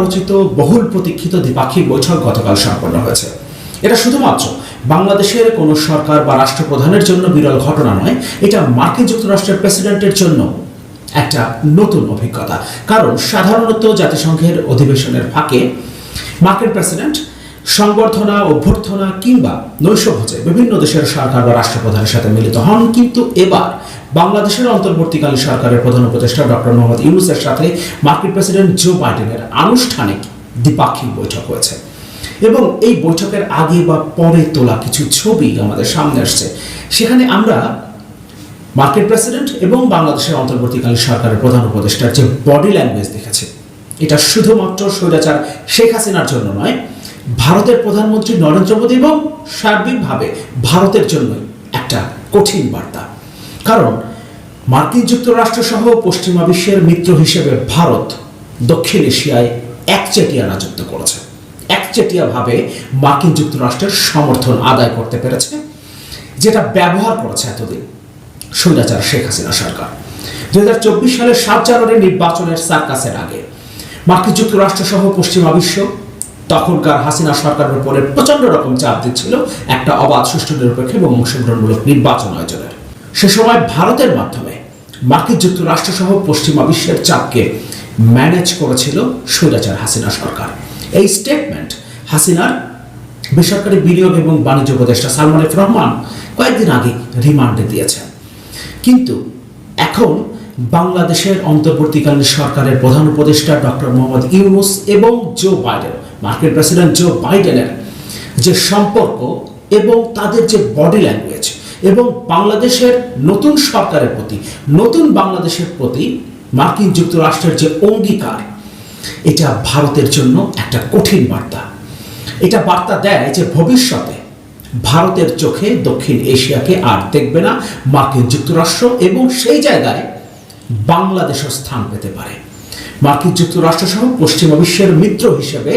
আলোচিত বহুল প্রতীক্ষিত দ্বিপাক্ষিক বৈঠক গতকাল সম্পন্ন হয়েছে। এটা শুধুমাত্র বাংলাদেশের কোনো সরকার বা রাষ্ট্রপ্রধানের জন্য বিরল ঘটনা নয়, এটা মার্কিন যুক্তরাষ্ট্রের প্রেসিডেন্টের জন্য একটা নতুন অভিজ্ঞতা। কারণ সাধারণত জাতিসংঘের অধিবেশনের ফাঁকে মার্কিন প্রেসিডেন্ট সংবর্ধনা, অভ্যর্থনা কিংবা নৈশভোজে বিভিন্ন দেশের সরকার বা রাষ্ট্রপ্রধানের সাথে মিলিত হন, কিন্তু এবার বাংলাদেশের অন্তর্বর্তীকালীন সরকারের প্রধান উপদেষ্টা ডক্টর মোহাম্মদ ইউনুসের সাথে মার্কিন প্রেসিডেন্ট জো বাইডেনের আনুষ্ঠানিক দ্বিপাক্ষিক বৈঠক হয়েছে। এবং এই বৈঠকের আগে বা পরে তোলা কিছু ছবি আমাদের সামনে আসছে। সেখানে আমরা মার্কিন প্রেসিডেন্ট এবং বাংলাদেশের অন্তর্বর্তীকালীন সরকারের প্রধান উপদেষ্টার যে বডি ল্যাঙ্গুয়েজ দেখেছে, এটা শুধুমাত্র স্বৈরাচার শেখ হাসিনার জন্য নয়, ভারতের প্রধানমন্ত্রী নরেন্দ্র মোদী এবং সার্বিকভাবে ভারতের জন্যই একটা কঠিন বার্তা। কারণ মার্কিন যুক্তরাষ্ট্র সহ পশ্চিমা বিশ্বের মিত্র হিসেবে ভারত দক্ষিণ এশিয়ায় একচেটিয়া রাজত্ব করেছে। একচেটিয়াভাবে মার্কিন যুক্তরাষ্ট্রের সমর্থন আদায় করতে পেরেছে, যেটা ব্যবহার করেছে এতদিন স্বৈরাচার শেখ হাসিনা সরকার। দু হাজার চব্বিশ সালের সাত জানুয়ারি নির্বাচনের সার্কাসের আগে মার্কিন যুক্তরাষ্ট্র সহ পশ্চিমা বিশ্ব তখনকার হাসিনা সরকারের উপরে প্রচণ্ড রকম চাপ দিচ্ছিল একটা অবাধ সুষ্ঠু নিরপেক্ষ এবং অংশগ্রহণমূলক নির্বাচন আয়োজনের। সে সময় ভারতের মাধ্যমে মার্কিন যুক্তরাষ্ট্র সহ পশ্চিমা বিশ্বের চাপকে ম্যানেজ করেছিল স্বৈরাচার হাসিনা সরকার। এই স্টেটমেন্ট হাসিনার বেসরকারি বিনিয়োগ এবং বাণিজ্য উপদেষ্টা সালমান এফ রহমান কয়েকদিন আগে রিমান্ডে দিয়েছেন। কিন্তু এখন বাংলাদেশের অন্তর্বর্তীকালীন সরকারের প্রধান উপদেষ্টা ডক্টর মোহাম্মদ ইউনুস এবং জো বাইডেন, মার্কিন প্রেসিডেন্ট জো বাইডেনের যে সম্পর্ক এবং তাদের যে বডি ল্যাঙ্গুয়েজ এবং বাংলাদেশের নতুন সরকারের প্রতি, নতুন বাংলাদেশের প্রতি মার্কিন যুক্তরাষ্ট্রের যে অঙ্গীকার, এটা ভারতের জন্য একটা কঠিন বার্তা। এটা বার্তা দেয় যে ভবিষ্যতে ভারতের চোখে দক্ষিণ এশিয়াকে আর দেখবে না মার্কিন যুক্তরাষ্ট্র এবং সেই জায়গায় বাংলাদেশও স্থান পেতে পারে। মার্কিন যুক্তরাষ্ট্র সহ পশ্চিমা বিশ্বের মিত্র হিসেবে,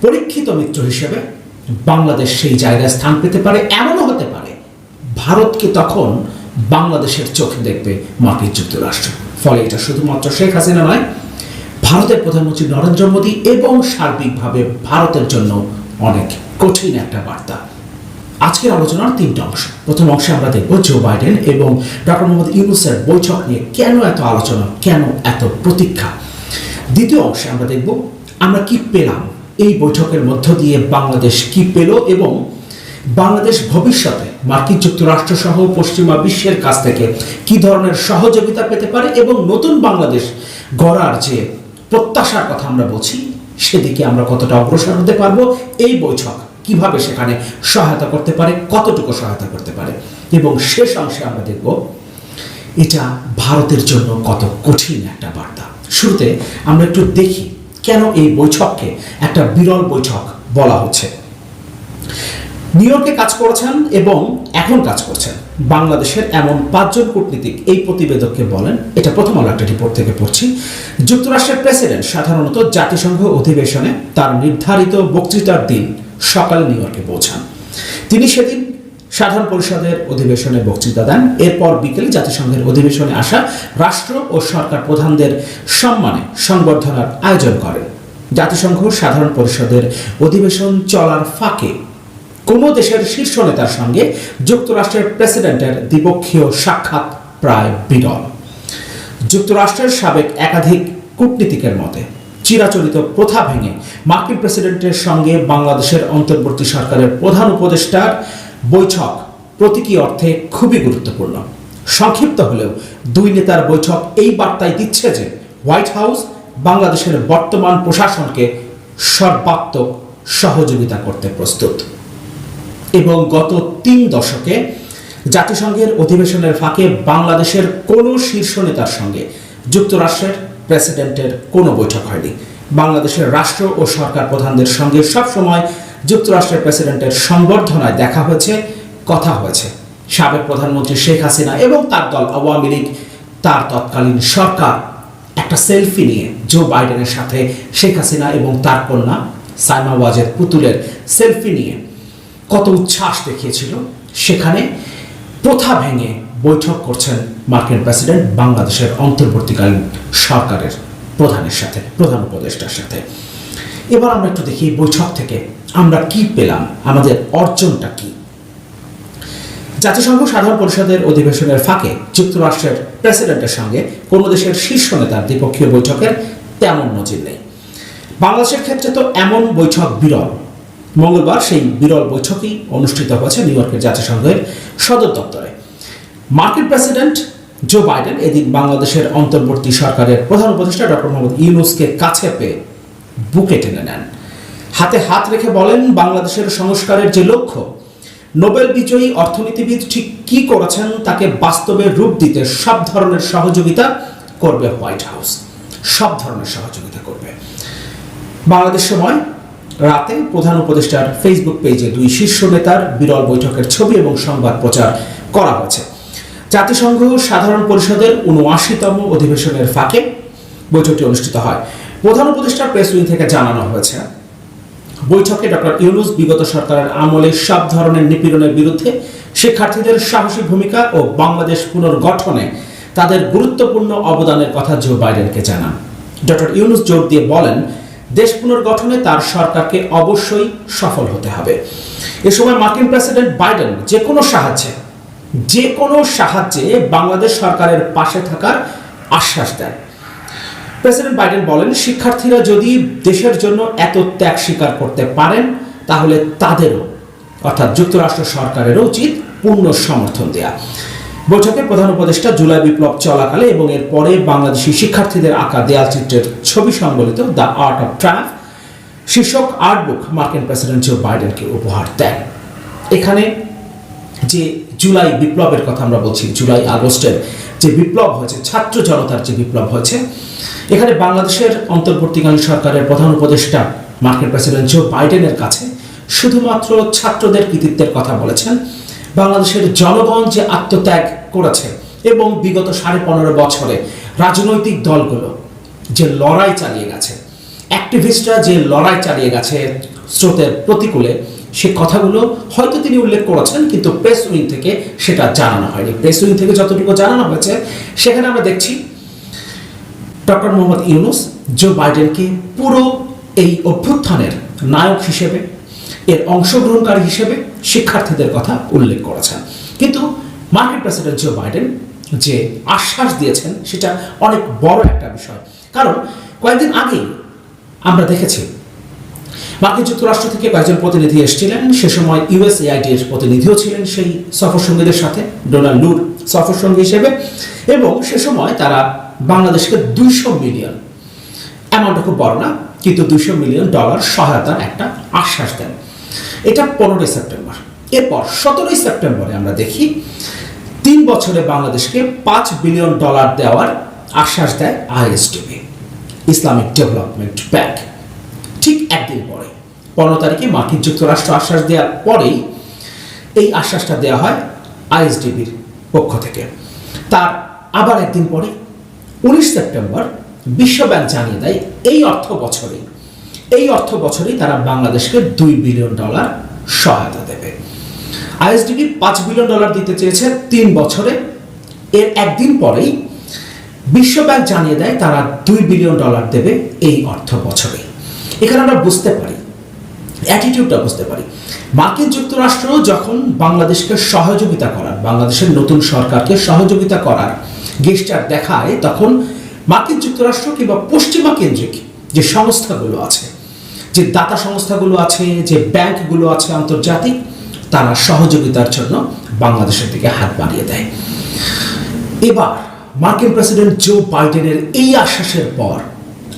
পরীক্ষিত মিত্র হিসেবে বাংলাদেশ সেই জায়গায় স্থান পেতে পারে। এমনও ভারতকে তখন বাংলাদেশের চোখে দেখবে মার্কিন যুক্তরাষ্ট্র। ফলে এটা শুধুমাত্র শেখ হাসিনা নয়, ভারতের প্রধানমন্ত্রী নরেন্দ্র মোদী এবং সার্বিকভাবে ভারতের জন্য অনেক কঠিন একটা বার্তা। আজকের আলোচনার তিনটা অংশ। প্রথম অংশে আমরা দেখব জো বাইডেন এবং ডক্টর মোহাম্মদ ইউনুসের বৈঠক নিয়ে কেন এত আলোচনা, কেন এত প্রতীক্ষা। দ্বিতীয় অংশে আমরা দেখব আমরা কি পেলাম? এই বৈঠকের মধ্য দিয়ে বাংলাদেশ কি পেল এবং বাংলাদেশ ভবিষ্যতে মার্কিন যুক্তরাষ্ট্র সহ পশ্চিমা বিশ্বের কাছ থেকে কি ধরনের সহযোগিতা পেতে পারে এবং নতুন বাংলাদেশ গড়ার যে প্রত্যাশার কথা আমরা বলছি, সেদিকে আমরা কতটা অগ্রসর হতে পারব? এই বৈঠক কীভাবে সেখানে সহায়তা করতে পারে, কতটুকু সহায়তা করতে পারে? এবং শেষ অংশে আমরা দেখব এটা ভারতের জন্য কত কঠিন একটা বার্তা। শুরুতে আমরা একটু দেখি কেন এই বৈঠককে একটা বিরল বৈঠক বলা হচ্ছে। নিউ ইয়র্কে কাজ করেছেন এবং এখন কাজ করছেন। বাংলাদেশের এমন পাঁচজন কূটনীতিক এই প্রতিবেদককে বলেন, এটা প্রথম আলো একটা রিপোর্ট থেকে পড়ছি। যুক্তরাষ্ট্রের প্রেসিডেন্ট সাধারণত জাতিসংঘ অধিবেশনে তার নির্ধারিত বক্তৃতার দিন সকালে নিউ ইয়র্কে পৌঁছান। তিনি সেদিন সাধারণ পরিষদের অধিবেশনে বক্তৃতা দেন। এরপর বিকেলে জাতিসংঘের অধিবেশনে আসা রাষ্ট্র ও সরকার প্রধানদের সম্মানে সংবর্ধনার আয়োজন করেন। জাতিসংঘ সাধারণ পরিষদের অধিবেশন চলার ফাঁকে কোনো দেশের শীর্ষ নেতার সঙ্গে যুক্তরাষ্ট্রের প্রেসিডেন্টের দ্বিপক্ষীয় সাক্ষাৎ প্রায় বিরল। যুক্তরাষ্ট্রের সাবেক একাধিক কূটনীতিকের মতে, চিরাচরিত প্রথা ভেঙে মার্কিন প্রেসিডেন্টের সঙ্গে বাংলাদেশের অন্তর্বর্তী সরকারের প্রধান উপদেষ্টার বৈঠক প্রতীকী অর্থে খুবই গুরুত্বপূর্ণ। সংক্ষিপ্ত হলেও দুই নেতার বৈঠক এই বার্তায় দিচ্ছে যে হোয়াইট হাউস বাংলাদেশের বর্তমান প্রশাসনকে সর্বাত্মক সহযোগিতা করতে প্রস্তুত। এবং গত তিন দশকে জাতিসংঘের অধিবেশনের ফাঁকে বাংলাদেশের কোনো শীর্ষ নেতার সঙ্গে যুক্তরাষ্ট্রের প্রেসিডেন্টের কোনো বৈঠক হয়নি। বাংলাদেশের রাষ্ট্র ও সরকার প্রধানদের সঙ্গে সবসময় যুক্তরাষ্ট্রের প্রেসিডেন্টের সংবর্ধনায় দেখা হয়েছে, কথা হয়েছে। সাবেক প্রধানমন্ত্রী শেখ হাসিনা এবং তার দল আওয়ামী লীগ, তার তৎকালীন সরকার একটা সেলফি নিয়ে জো বাইডেনের সাথে শেখ হাসিনা এবং তার কন্যা সাইমা ওয়াজের পুতুলের সেলফি নিয়ে কত উচ্ছ্বাস দেখিয়েছিল। সেখানে প্রথা ভেঙে বৈঠক করছেন মার্কিন প্রেসিডেন্ট বাংলাদেশের অন্তর্বর্তীকালীন সরকারের প্রধানের সাথে, প্রধান উপদেষ্টার সাথে। এবার আমরা একটু দেখি বৈঠক থেকে আমরা কি পেলাম, আমাদের অর্জনটা কি? জাতিসংঘ সাধারণ পরিষদের অধিবেশনের ফাঁকে যুক্তরাষ্ট্রের প্রেসিডেন্টের সঙ্গে কোনো দেশের শীর্ষ নেতার দ্বিপক্ষীয় বৈঠকের তেমন নজির নেই। বাংলাদেশের ক্ষেত্রে তো এমন বৈঠক বিরল মঙ্গলবার সেই বিরল বৈঠকই অনুষ্ঠিত হয়েছে নিউ ইয়র্কের জাতিসংঘের সদর দপ্তরে। মার্কিন প্রেসিডেন্ট জো বাইডেন এদিন বাংলাদেশের অন্তর্বর্তী সরকারের প্রধান উপদেষ্টা ডক্টর মোহাম্মদ ইউনুসকে কাছে পেয়ে বুকে টেনে নেন। হাতে হাত রেখে বলেন, বাংলাদেশের সংস্কারের যে লক্ষ্য, নোবেল বিজয়ী অর্থনীতিবিদ ঠিক কি করেছেন তাকে বাস্তবে রূপ দিতে সব ধরনের সহযোগিতা করবে হোয়াইট হাউস। সব ধরনের সহযোগিতা করবে। বাংলাদেশ সময় রাতে প্রধান উপদেষ্টার ফেসবুক পেজে দুই শীর্ষ নেতার বিরল বৈঠকের ছবি এবং সংবাদ প্রচার করা হয়েছে। জাতিসংঘ সাধারণ পরিষদের উনআশিতম অধিবেশনের ফাঁকে বৈঠকটি অনুষ্ঠিত হয়। প্রধান উপদেষ্টার প্রেস উইং থেকে জানানো হয়েছে, বৈঠকে ডক্টর ইউনুস বিগত সরকারের আমলে সব ধরনের নিপীড়নের বিরুদ্ধে শিক্ষার্থীদের সাহসী ভূমিকা ও বাংলাদেশ পুনর্গঠনে তাদের গুরুত্বপূর্ণ অবদানের কথা জো বাইডেনকে জানান। ডক্টর ইউনুস জোর দিয়ে বলেন দেশ পুনর্গঠনে তার সরকারকে অবশ্যই সফল হতে হবে। এ সময় মার্কিন প্রেসিডেন্ট বাইডেন যে কোনো সাহায্যে যে কোনো সাহায্যে বাংলাদেশ সরকারের পাশে থাকার আশ্বাস দেন। প্রেসিডেন্ট বাইডেন বলেন, শিক্ষার্থীরা যদি দেশের জন্য এত ত্যাগ স্বীকার করতে পারেন, তাহলে তাদেরও, অর্থাৎ যুক্তরাষ্ট্র সরকারেরও উচিত পূর্ণ সমর্থন দেয়া। বৈঠকে প্রধান উপদেষ্টা জুলাই বিপ্লব চলাকালে এবং এর পরে বাংলাদেশি শিক্ষার্থীদের আঁকা দেয়াল চিত্রের ছবি সংবলিত দ্য আর্ট অফ ট্রাম্প শীর্ষক আর্ট বুক মার্কিন প্রেসিডেন্ট জো বাইডেনকে উপহার দেন। এখানে যে জুলাই বিপ্লবের কথা আমরা বলছি, জুলাই আগস্টের যে বিপ্লব হয়েছে, ছাত্র জনতার যে বিপ্লব হয়েছে, এখানে বাংলাদেশের অন্তর্বর্তীকালীন সরকারের প্রধান উপদেষ্টা মার্কিন প্রেসিডেন্ট জো বাইডেনের কাছে শুধুমাত্র ছাত্রদের কৃতিত্বের কথা বলেছেন। বাংলাদেশের জনগণ যে আত্মত্যাগ করেছে এবং বিগত সাড়ে পনেরো বছরে রাজনৈতিক দলগুলো যে লড়াই চালিয়ে গেছে অ্যাক্টিভিস্টরা যে লড়াই চালিয়ে গেছে স্রোতের প্রতিকূলে, সে কথাগুলো হয়তো তিনি উল্লেখ করেছেন কিন্তু প্রেস উইং থেকে সেটা জানানো হয়নি। প্রেস উইং থেকে যতটুকু জানানো হয়েছে, সেখানে আমরা দেখছি ডক্টর মোহাম্মদ ইউনুস জো বাইডেনকে পুরো এই অভ্যুত্থানের নায়ক হিসেবে, এর অংশগ্রহণকারী হিসেবে শিক্ষার্থীদের কথা উল্লেখ করেছেন। কিন্তু মার্কিন প্রেসিডেন্ট জো বাইডেন যে আশ্বাস দিয়েছেন, সেটা অনেক বড় একটা বিষয়। কারণ কয়েকদিন আগেই আমরা দেখেছি, মার্কিন যুক্তরাষ্ট্র থেকে কয়েকজন প্রতিনিধি এসেছিলেন, সে সময় ইউএসএআইডির প্রতিনিধিও ছিলেন সেই সফর সঙ্গীদের সাথে, ডোনাল্ড লুর সফর সঙ্গী হিসেবে। এবং সে সময় তারা বাংলাদেশকে দুইশো মিলিয়ন অ্যামাউন্টটা খুব বড় না, কিন্তু দুইশো মিলিয়ন ডলার সহায়তার একটা আশ্বাস দেন। এটা পনেরোই সেপ্টেম্বর। এরপর সতেরোই সেপ্টেম্বরে আমরা দেখি তিন বছরে বাংলাদেশকে পাঁচ বিলিয়ন ডলার দেওয়ার আশ্বাস দেয় আইএসডিবি, ইসলামিক ডেভেলপমেন্ট ব্যাংক। ঠিক একদিন পরে, পনেরো তারিখে মার্কিন যুক্তরাষ্ট্র আশ্বাস দেওয়ার পরেই এই আশ্বাসটা দেওয়া হয় আইএসডিবির পক্ষ থেকে। তার আবার একদিন পরে, উনিশ সেপ্টেম্বর বিশ্বব্যাংক জানিয়ে দেয়, এই অর্থ বছরে এই অর্থ বছরেই তারা বাংলাদেশকে দুই বিলিয়ন ডলার সহায়তা দেবে। আইএসডিবি পাঁচ বিলিয়ন ডলার দিতে চেয়েছে তিন বছরে। এর একদিন পরেই বিশ্বব্যাংক জানিয়ে দেয় তারা দুই বিলিয়ন ডলার দেবে এই অর্থ বছরে। এখানে আমরা বুঝতে পারি অ্যাটিটিউডটা বুঝতে পারি। মার্কিন যুক্তরাষ্ট্র যখন বাংলাদেশকে সহযোগিতা করার, বাংলাদেশের নতুন সরকারকে সহযোগিতা করার গেস্টার দেখায়, তখন মার্কিন যুক্তরাষ্ট্র কিংবা পশ্চিমা কেন্দ্রিক যে সংস্থাগুলো আছে যে দাতা সংস্থাগুলো আছে, যে ব্যাংকগুলো আছে আন্তর্জাতিক, তারা সহযোগিতার জন্য বাংলাদেশের দিকে হাত বাড়িয়ে দেয়। এবার মার্কিন প্রেসিডেন্ট জো বাইডেনের এই আশ্বাসের পর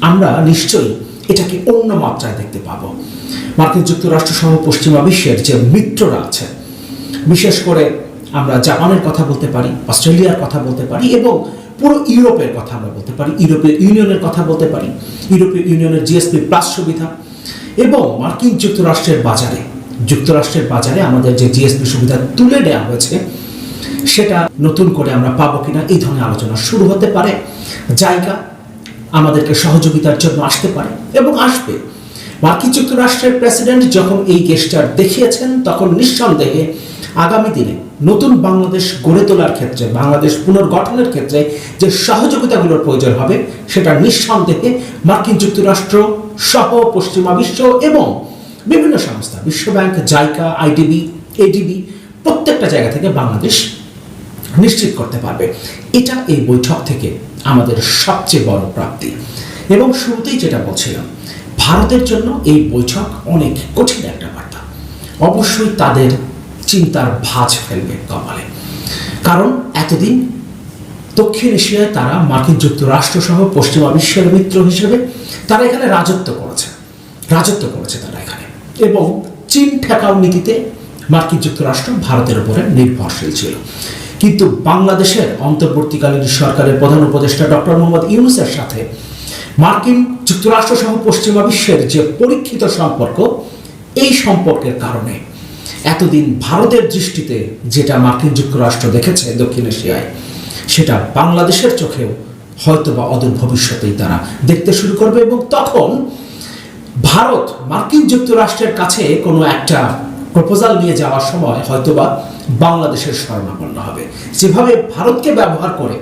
আমরা নিশ্চয়ই এটাকে অন্য মাত্রায় দেখতে পাবো। মার্কিন যুক্তরাষ্ট্র সহ পশ্চিমা বিশ্বের যে মিত্ররা আছে, বিশেষ করে আমরা জাপানের কথা বলতে পারি, অস্ট্রেলিয়ার কথা বলতে পারি এবং পুরো ইউরোপের কথা আমরা বলতে পারি ইউরোপীয় ইউনিয়নের কথা বলতে পারি। ইউরোপীয় ইউনিয়নের জিএসপি প্লাস সুবিধা এবং মার্কিন যুক্তরাষ্ট্রের বাজারে যুক্তরাষ্ট্রের বাজারে আমাদের যে জিএসপি সুবিধা তুলে দেওয়া হয়েছে, সেটা নতুন করে আমরা পাবো কিনা এই ধরনের আলোচনা শুরু হতে পারে। জায়গা আমাদেরকে সহযোগিতার জন্য আসতে পারে এবং আসবে। মার্কিন যুক্তরাষ্ট্রের প্রেসিডেন্ট যখন এই গেস্টার দেখিয়েছেন, তখন নিঃসন্দেহে আগামী দিনে নতুন বাংলাদেশ গড়ে তোলার ক্ষেত্রে, বাংলাদেশ পুনর্গঠনের ক্ষেত্রে যে সহযোগিতাগুলোর প্রয়োজন হবে, সেটা নিঃসন্দেহে মার্কিন যুক্তরাষ্ট্র সহ পশ্চিমা বিশ্ব এবং বিভিন্ন সংস্থা বিশ্বব্যাংক জাইকা, আইডিবি, এডিবি, প্রত্যেকটা জায়গা থেকে বাংলাদেশ নিশ্চিত করতে পারবে। এটা এই বৈঠক থেকে আমাদের সবচেয়ে বড় প্রাপ্তি। এবং শুরুতেই যেটা বলছিলাম, ভারতের জন্য এই বৈঠক অনেক কঠিন একটা বার্তা। অবশ্যই তাদের চিন্তার ভাঁজ ফেলবে কপালে। কারণ এতদিন দক্ষিণ এশিয়ায় তারা মার্কিন যুক্তরাষ্ট্র সহ পশ্চিমা বিশ্বের মিত্র হিসেবে তারা এখানে রাজত্ব করেছে। রাজত্ব করেছে তারা এখানে। এবং চীন ঠেকাও নীতিতে মার্কিন যুক্তরাষ্ট্র ভারতের উপরে নির্ভরশীল ছিল। কিন্তু বাংলাদেশের অন্তর্বর্তীকালীন সরকারের প্রধান উপদেষ্টা ডক্টর মোহাম্মদ ইউনুসের সাথে মার্কিন যুক্তরাষ্ট্র সহ পশ্চিমা বিশ্বের যে পরীক্ষিত সম্পর্ক, এই সম্পর্কের কারণে এতদিন ভারতের দৃষ্টিতে যেটা মার্কিন যুক্তরাষ্ট্র দেখেছে দক্ষিণ এশিয়ায় সেটা বাংলাদেশের চোখেও হয়তোবা অদূর ভবিষ্যতেই তারা দেখতে শুরু করবে এবং তখন ভারত মার্কিন যুক্তরাষ্ট্রের কাছে কোনো একটা প্রপোজাল নিয়ে যাওয়ার সময় হয়তোবা বাংলাদেশের শরণাপন্ন হবে। যেভাবে ভারতকে ব্যবহার করে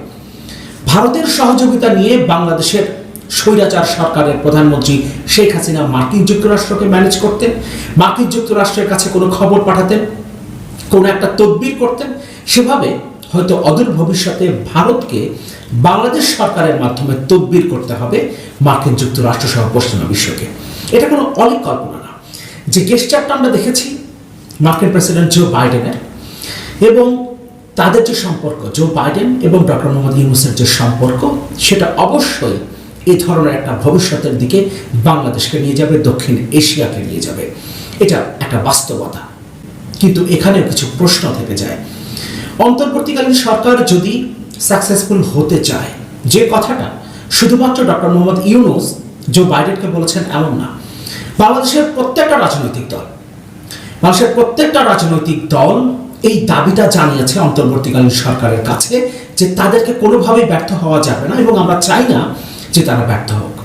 ভারতের সহযোগিতা নিয়ে বাংলাদেশের স্বৈরাচার সরকারের প্রধানমন্ত্রী শেখ হাসিনা মার্কিন যুক্তরাষ্ট্রকে ম্যানেজ করতেন, মার্কিন যুক্তরাষ্ট্রের কাছে কোনো খবর পাঠাতেন, কোনো একটা তদবির করতেন, সেভাবে হয়তো অদূর ভবিষ্যতে ভারতকে বাংলাদেশ সরকারের মাধ্যমে তদবির করতে হবে মার্কিন যুক্তরাষ্ট্র সহ পশ্চিমা বিশ্বকে। এটা কোনো অলিক কল্পনা না। যে গেস্টারটা আমরা দেখেছি মার্কিন প্রেসিডেন্ট জো বাইডেনের এবং তাদের যে সম্পর্ক, জো বাইডেন এবং ডক্টর মোহাম্মদ ইউনুসের যে সম্পর্ক, সেটা অবশ্যই এ ধরনের একটা ভবিষ্যতের দিকে বাংলাদেশকে নিয়ে যাবে, দক্ষিণ এশিয়াকে নিয়ে যাবে। এটা একটা বাস্তবতা। কিন্তু এখানেও কিছু প্রশ্ন থেকে যায়। অন্তর্বর্তীকালীন সরকার যদি সাকসেসফুল হতে চায়, যে কথাটা শুধুমাত্র ডক্টর মোহাম্মদ ইউনুস জো বাইডেনকে বলেছেন এমন না। বাংলাদেশের প্রত্যেকটা রাজনৈতিক দল, বাংলাদেশের প্রত্যেকটা রাজনৈতিক দল এই দাবিটা জানিয়েছে অন্তর্বর্তীকালীন সরকারের কাছে যে তাদেরকে কোনোভাবেই ব্যর্থ হওয়া যাবে না এবং আমরা চাই না যে তারা ব্যর্থ হোক।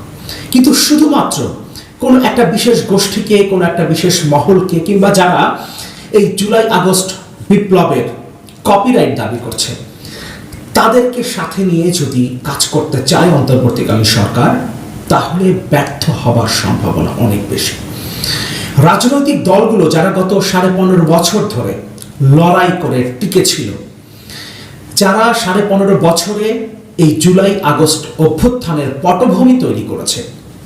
কিন্তু শুধুমাত্র কোনো একটা বিশেষ গোষ্ঠীকে, কোনো একটা বিশেষ মহলকে কিংবা যারা এই জুলাই আগস্ট বিপ্লবের কপিরাইট দাবি করছে। তাদেরকে সাথে নিয়ে যদি কাজ করতে চায় অন্তর্বর্তীকালীন সরকার, তাহলে ব্যর্থ হবার সম্ভাবনা অনেক বেশি। রাজনৈতিক দলগুলো যারা গত সাড়ে পনেরো বছর ধরে লড়াই করে টিকে ছিল যারা সাড়ে পনেরো বছরে এই জুলাই আগস্ট অভ্যুত্থানের পটভূমি তৈরি করেছে,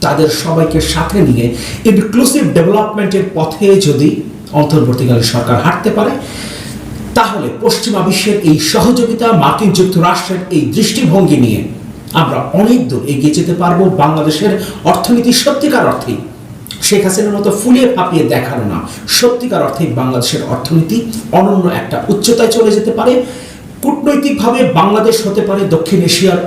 তাদের সবাইকে সাথে নিয়ে ইনক্লুসিভ ডেভেলপমেন্টের পথে যদি অন্তর্বর্তীকালীন সরকার হাঁটতে পারে তাহলে পশ্চিমা বিশ্বের এই সহযোগিতা মার্কিন যুক্তরাষ্ট্রের এই দৃষ্টিভঙ্গি নিয়ে আমরা অনেক দূর এগিয়ে যেতে পারব বাংলাদেশের অর্থনীতি সত্যিকার অর্থেই শেখ হাসিনার মতো ফুলিয়ে ফাঁপিয়ে দেখানো না। সত্যিকার অর্থে বাংলাদেশের অর্থনীতি অনন্য একটা উচ্চতায় চলে যেতে পারে। কূটনৈতিকভাবে বাংলাদেশ হতে পারে দক্ষিণ এশিয়ার